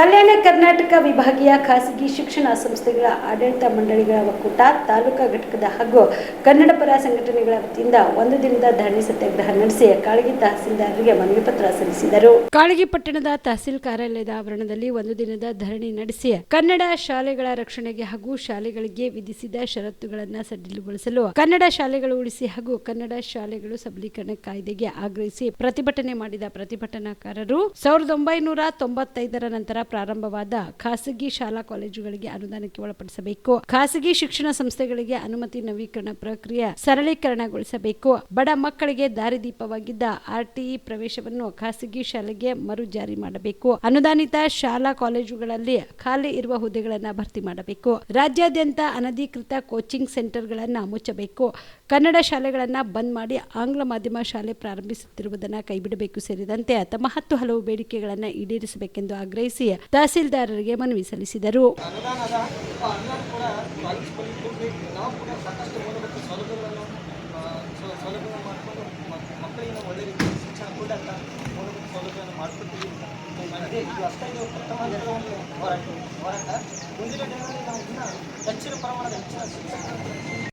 ಕಲ್ಯಾಣ ಕರ್ನಾಟಕ ವಿಭಾಗೀಯ ಖಾಸಗಿ ಶಿಕ್ಷಣ ಸಂಸ್ಥೆಗಳ ಆಡಳಿತ ಮಂಡಳಿಗಳ ಒಕ್ಕೂಟ, ತಾಲೂಕಾ ಘಟಕದ ಹಾಗೂ ಕನ್ನಡ ಪರ ಸಂಘಟನೆಗಳ ವತಿಯಿಂದ ಒಂದು ದಿನದ ಧರಣಿ ಸತ್ಯಾಗ್ರಹ ನಡೆಸಿ ಕಾಳಗಿ ತಹಸೀಲ್ದಾರರಿಗೆ ಮನವಿ ಪತ್ರ ಸಲ್ಲಿಸಿದರು. ಕಾಳಗಿ ಪಟ್ಟಣದ ತಹಸೀಲ್ ಕಾರ್ಯಾಲಯದ ಆವರಣದಲ್ಲಿ ಒಂದು ದಿನದ ಧರಣಿ ನಡೆಸಿ ಕನ್ನಡ ಶಾಲೆಗಳ ರಕ್ಷಣೆಗೆ ಹಾಗೂ ಶಾಲೆಗಳಿಗೆ ವಿಧಿಸಿದ ಷರತ್ತುಗಳನ್ನು ಸಡಿಲುಗೊಳಿಸಲು ಕನ್ನಡ ಶಾಲೆಗಳು ಉಳಿಸಿ ಹಾಗೂ ಕನ್ನಡ ಶಾಲೆಗಳು ಸಬಲೀಕರಣ ಕಾಯ್ದೆಗೆ ಆಗ್ರಹಿಸಿ ಪ್ರತಿಭಟನೆ ಮಾಡಿದ ಪ್ರತಿಭಟನಾಕಾರರು ಸಾವಿರದ ಒಂಬೈನೂರ ತೊಂಬತ್ತೈದರ ನಂತರ ಪ್ರಾರಂಭವಾದ ಖಾಸಗಿ ಶಾಲಾ ಕಾಲೇಜುಗಳಿಗೆ ಅನುದಾನಕ್ಕೆ ಒಳಪಡಿಸಬೇಕು. ಖಾಸಗಿ ಶಿಕ್ಷಣ ಸಂಸ್ಥೆಗಳಿಗೆ ಅನುಮತಿ ನವೀಕರಣ ಪ್ರಕ್ರಿಯೆ ಸರಳೀಕರಣಗೊಳಿಸಬೇಕು. ಬಡ ಮಕ್ಕಳಿಗೆ ದಾರಿದೀಪವಾಗಿದ್ದ ಆರ್ಟಿಇ ಪ್ರವೇಶವನ್ನು ಖಾಸಗಿ ಶಾಲೆಗೆ ಮರು ಜಾರಿ ಮಾಡಬೇಕು. ಅನುದಾನಿತ ಶಾಲಾ ಕಾಲೇಜುಗಳಲ್ಲಿ ಖಾಲಿ ಇರುವ ಹುದ್ದೆಗಳನ್ನು ಭರ್ತಿ ಮಾಡಬೇಕು. ರಾಜ್ಯಾದ್ಯಂತ ಅನಧಿಕೃತ ಕೋಚಿಂಗ್ ಸೆಂಟರ್ಗಳನ್ನು ಮುಚ್ಚಬೇಕು. ಕನ್ನಡ ಶಾಲೆಗಳನ್ನು ಬಂದ್ ಮಾಡಿ ಆಂಗ್ಲ ಮಾಧ್ಯಮ ಶಾಲೆ ಪ್ರಾರಂಭಿಸುತ್ತಿರುವುದನ್ನು ಕೈಬಿಡಬೇಕು. ಸೇರಿದಂತೆ ತಮ್ಮ ಹತ್ತು ಹಲವು ಬೇಡಿಕೆಗಳನ್ನು ಈಡೇರಿಸಬೇಕೆಂದು ಆಗ್ರಹಿಸಿ ತಹಸೀಲ್ದಾರರಿಗೆ ಮನವಿ ಸಲ್ಲಿಸಿದರು. ಅನುದಾನದ ಆ ಅನುದಾನ ಕೂಡ ಪ್ರಮಾಣದ ಹೆಚ್ಚಿನ ನಾವು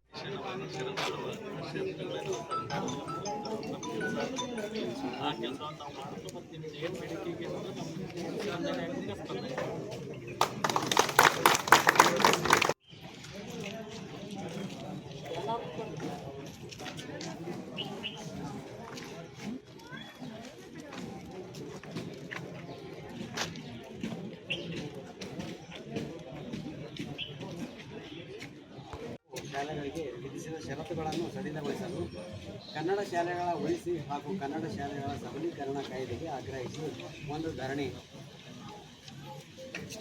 ಆ ಕೆಲಸವನ್ನು ನಾವು ಮಾಡೋದು ಮತ್ತು ನಿಮಗೆ ಏನು ಬೇಡಿಕೆ ಶಾಲೆಗಳಿಗೆ ವಿಧಿಸಿದ ಷರತ್ತುಗಳನ್ನು ಸಡಿಲಗೊಳಿಸಲು ಕನ್ನಡ ಶಾಲೆಗಳ ಉಳಿಸಿ ಹಾಗೂ ಕನ್ನಡ ಶಾಲೆಗಳ ಸಬಲೀಕರಣ ಕಾಯ್ದೆಗೆ ಆಗ್ರಹಿಸಿ ಒಂದು ಧರಣಿ.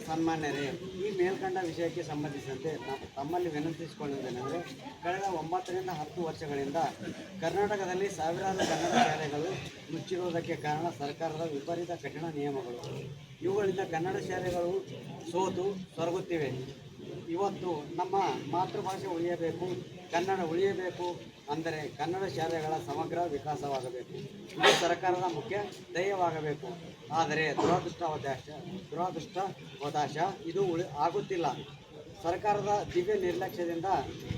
ಸನ್ಮಾನ್ಯರೇ, ಈ ಮೇಲ್ಕಂಡ ವಿಷಯಕ್ಕೆ ಸಂಬಂಧಿಸಿದಂತೆ ನಾವು ತಮ್ಮಲ್ಲಿ ವಿನಂತಿಸಿಕೊಳ್ಳುವುದೇನೆಂದರೆ, ಕಳೆದ ಒಂಬತ್ತರಿಂದ ಹತ್ತು ವರ್ಷಗಳಿಂದ ಕರ್ನಾಟಕದಲ್ಲಿ ಸಾವಿರಾರು ಕನ್ನಡ ಶಾಲೆಗಳು ಮುಚ್ಚಿರುವುದಕ್ಕೆ ಕಾರಣ ಸರ್ಕಾರದ ವಿಪರೀತ ಕಠಿಣ ನಿಯಮಗಳು. ಇವುಗಳಿಂದ ಕನ್ನಡ ಶಾಲೆಗಳು ಸೋತು, ಸೊರಗುತ್ತಿವೆ. ಇವತ್ತು ನಮ್ಮ ಮಾತೃಭಾಷೆ ಉಳಿಯಬೇಕು, ಕನ್ನಡ ಉಳಿಯಬೇಕು ಅಂದರೆ ಕನ್ನಡ ಶಾಲೆಗಳ ಸಮಗ್ರ ವಿಕಾಸವಾಗಬೇಕು. ಇದು ಸರ್ಕಾರದ ಮುಖ್ಯ ಧ್ಯೇಯವಾಗಬೇಕು. ಆದರೆ ದುರದೃಷ್ಟವದಾಶ ದುರದೃಷ್ಟವದಾಶ ಇದು ಉಳಿ ಆಗುತ್ತಿಲ್ಲ. ಸರ್ಕಾರದ ದಿವ್ಯ ನಿರ್ಲಕ್ಷ್ಯದಿಂದ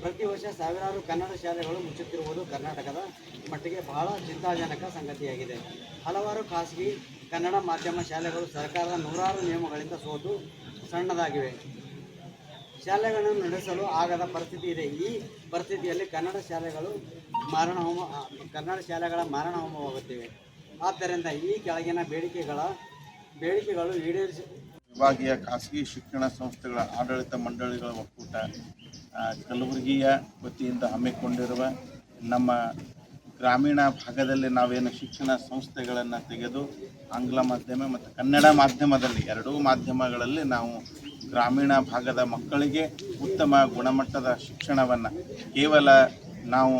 ಪ್ರತಿ ವರ್ಷ ಸಾವಿರಾರು ಕನ್ನಡ ಶಾಲೆಗಳು ಮುಚ್ಚುತ್ತಿರುವುದು ಕರ್ನಾಟಕದ ಮಟ್ಟಿಗೆ ಬಹಳ ಚಿಂತಾಜನಕ ಸಂಗತಿಯಾಗಿದೆ. ಹಲವಾರು ಖಾಸಗಿ ಕನ್ನಡ ಮಾಧ್ಯಮ ಶಾಲೆಗಳು ಸರ್ಕಾರದ ನೂರಾರು ನಿಯಮಗಳಿಂದ ಸೋತು ಸಣ್ಣದಾಗಿವೆ. ಶಾಲೆಗಳನ್ನು ನಡೆಸಲು ಆಗದ ಪರಿಸ್ಥಿತಿ ಇದೆ. ಈ ಪರಿಸ್ಥಿತಿಯಲ್ಲಿ ಕನ್ನಡ ಶಾಲೆಗಳು ಮಾರಣ ಹೋಮ ಕನ್ನಡ ಶಾಲೆಗಳ ಮಾರಣ ಹೋಮವಾಗುತ್ತಿವೆ. ಆದ್ದರಿಂದ ಈ ಕೆಳಗಿನ ಬೇಡಿಕೆಗಳ, ಬೇಡಿಕೆಗಳು ಈಡೇರಿಸಿ ವಿಭಾಗೀಯ ಖಾಸಗಿ ಶಿಕ್ಷಣ ಸಂಸ್ಥೆಗಳ ಆಡಳಿತ ಮಂಡಳಿಗಳ ಒಕ್ಕೂಟ ಕಲಬುರಗಿಯ ವತಿಯಿಂದ ಹಮ್ಮಿಕೊಂಡಿರುವ ನಮ್ಮ ಗ್ರಾಮೀಣ ಭಾಗದಲ್ಲಿ ನಾವೇನು ಶಿಕ್ಷಣ ಸಂಸ್ಥೆಗಳನ್ನು ತೆಗೆದು ಆಂಗ್ಲ ಮಾಧ್ಯಮ ಮತ್ತು ಕನ್ನಡ ಮಾಧ್ಯಮದಲ್ಲಿ ಎರಡೂ ಮಾಧ್ಯಮಗಳಲ್ಲಿ ನಾವು ಗ್ರಾಮೀಣ ಭಾಗದ ಮಕ್ಕಳಿಗೆ ಉತ್ತಮ ಗುಣಮಟ್ಟದ ಶಿಕ್ಷಣವನ್ನು ಕೇವಲ ನಾವು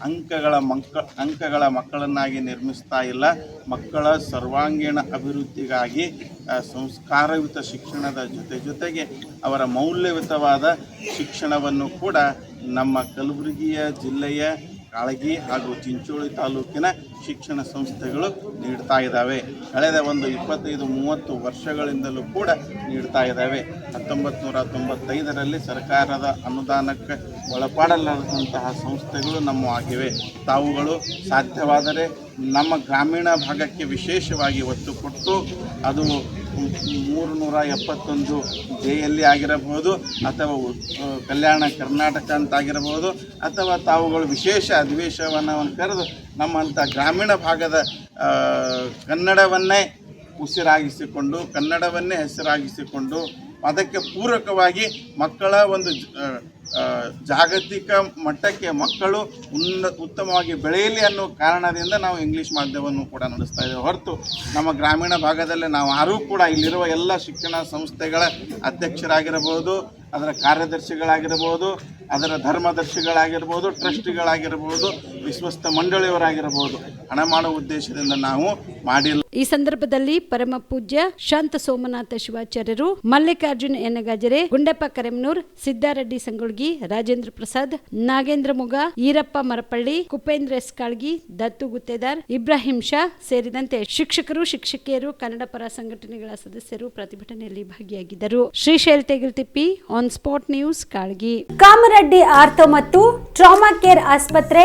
ಅಂಕಗಳ ಮಕ್ಕ, ಅಂಕಗಳ ಮಕ್ಕಳನ್ನಾಗಿ ನಿರ್ಮಿಸ್ತಾ ಇಲ್ಲ. ಮಕ್ಕಳ ಸರ್ವಾಂಗೀಣ ಅಭಿವೃದ್ಧಿಗಾಗಿ ಸಂಸ್ಕಾರಯುತ ಶಿಕ್ಷಣದ ಜೊತೆ ಜೊತೆಗೆ ಅವರ ಮೌಲ್ಯಯುತವಾದ ಶಿಕ್ಷಣವನ್ನು ಕೂಡ ನಮ್ಮ ಕಲಬುರಗಿಯ ಜಿಲ್ಲೆಯ ಕಾಳಗಿ ಹಾಗೂ ಚಿಂಚೋಳಿ ತಾಲೂಕಿನ ಶಿಕ್ಷಣ ಸಂಸ್ಥೆಗಳು ನೀಡ್ತಾ ಇದ್ದಾವೆ. ಕಳೆದ ಒಂದು ಇಪ್ಪತ್ತೈದು, ಮೂವತ್ತು ವರ್ಷಗಳಿಂದಲೂ ಕೂಡ ನೀಡ್ತಾ ಇದ್ದಾವೆ. ಹತ್ತೊಂಬತ್ತು ನೂರ ತೊಂಬತ್ತೈದರಲ್ಲಿ ಸರ್ಕಾರದ ಅನುದಾನಕ್ಕೆ ಒಳಪಾಡಲಾರದಂತಹ ಸಂಸ್ಥೆಗಳು ನಮ್ಮ ಆಗಿವೆ. ತಾವುಗಳು ಸಾಧ್ಯವಾದರೆ ನಮ್ಮ ಗ್ರಾಮೀಣ ಭಾಗಕ್ಕೆ ವಿಶೇಷವಾಗಿ ಒತ್ತು ಕೊಟ್ಟು ಅದು ಮೂರು ನೂರ ಎಪ್ಪತ್ತೊಂದು ಜೆಯಲ್ಲಿ ಆಗಿರಬಹುದು ಅಥವಾ ಕಲ್ಯಾಣ ಕರ್ನಾಟಕ ಅಂತ ಆಗಿರಬಹುದು ಅಥವಾ ತಾವುಗಳು ವಿಶೇಷ ಅಧಿವೇಶನವನ್ನು ಕರೆದು ನಮ್ಮಂಥ ಗ್ರಾಮೀಣ ಭಾಗದ ಕನ್ನಡವನ್ನೇ ಉಸಿರಾಗಿಸಿಕೊಂಡು, ಕನ್ನಡವನ್ನೇ ಹೆಸರಾಗಿಸಿಕೊಂಡು, ಅದಕ್ಕೆ ಪೂರಕವಾಗಿ ಮಕ್ಕಳ ಒಂದು ಜಾಗತಿಕ ಮಟ್ಟಕ್ಕೆ ಮಕ್ಕಳು ಉನ್ನ, ಉತ್ತಮವಾಗಿ ಬೆಳೆಯಲಿ ಅನ್ನೋ ಕಾರಣದಿಂದ ನಾವು ಇಂಗ್ಲೀಷ್ ಮಾಧ್ಯಮವನ್ನು ಕೂಡ ನಡೆಸ್ತಾ ಇದ್ದೇವೆ. ಹೊರತು ನಮ್ಮ ಗ್ರಾಮೀಣ ಭಾಗದಲ್ಲಿ ನಾವು ಯಾರೂ ಕೂಡ ಇಲ್ಲಿರುವ ಎಲ್ಲ ಶಿಕ್ಷಣ ಸಂಸ್ಥೆಗಳ ಅಧ್ಯಕ್ಷರಾಗಿರಬಹುದು, ಅದರ ಕಾರ್ಯದರ್ಶಿಗಳಾಗಿರ್ಬೋದು ಅದರ ಧರ್ಮದರ್ಶಿಗಳಾಗಿರ್ಬೋದು ಟ್ರಸ್ಟಿಗಳಾಗಿರ್ಬೋದು ವಿಶ್ವಸ್ತ ಮಂಡಳಿಯವರಾಗಿರಬಹುದು. ಹಣ ಮಾಡುವ ಉದ್ದೇಶದಿಂದ ನಾವು ಮಾಡಿಲ್ಲ. ಈ ಸಂದರ್ಭದಲ್ಲಿ ಪರಮ ಪೂಜ್ಯ ಶಾಂತ ಸೋಮನಾಥ ಶಿವಾಚಾರ್ಯರು ಮಲ್ಲಿಕಾರ್ಜುನ್ ಎನ್ನಗಾಜರೆ ಗುಂಡಪ್ಪ ಕರೆಮ್ನೂರ್ ಸಿದ್ದಾರೆಡ್ಡಿ ಸಂಗೊಳ್ಗಿ ರಾಜೇಂದ್ರ ಪ್ರಸಾದ್ ನಾಗೇಂದ್ರ ಮುಗ ಈರಪ್ಪ ಮರಪಳ್ಳಿ ಕುಪೇಂದ್ರ ಎಸ್ ಕಾಳ್ಗಿ ದತ್ತು ಗುತ್ತೇದಾರ್ ಇಬ್ರಾಹಿಂ ಶಾ ಸೇರಿದಂತೆ ಶಿಕ್ಷಕರು ಶಿಕ್ಷಕಿಯರು ಕನ್ನಡ ಪರ ಸಂಘಟನೆಗಳ ಸದಸ್ಯರು ಪ್ರತಿಭಟನೆಯಲ್ಲಿ ಭಾಗಿಯಾಗಿದ್ದರು. Shrishail ತೆಗಿಲ್ತಿಪ್ಪಿ on spot news Kalgi. Kamareddy ortho ಮತ್ತು ಟ್ರಾಮಾ ಕೇರ್ ಆಸ್ಪತ್ರೆ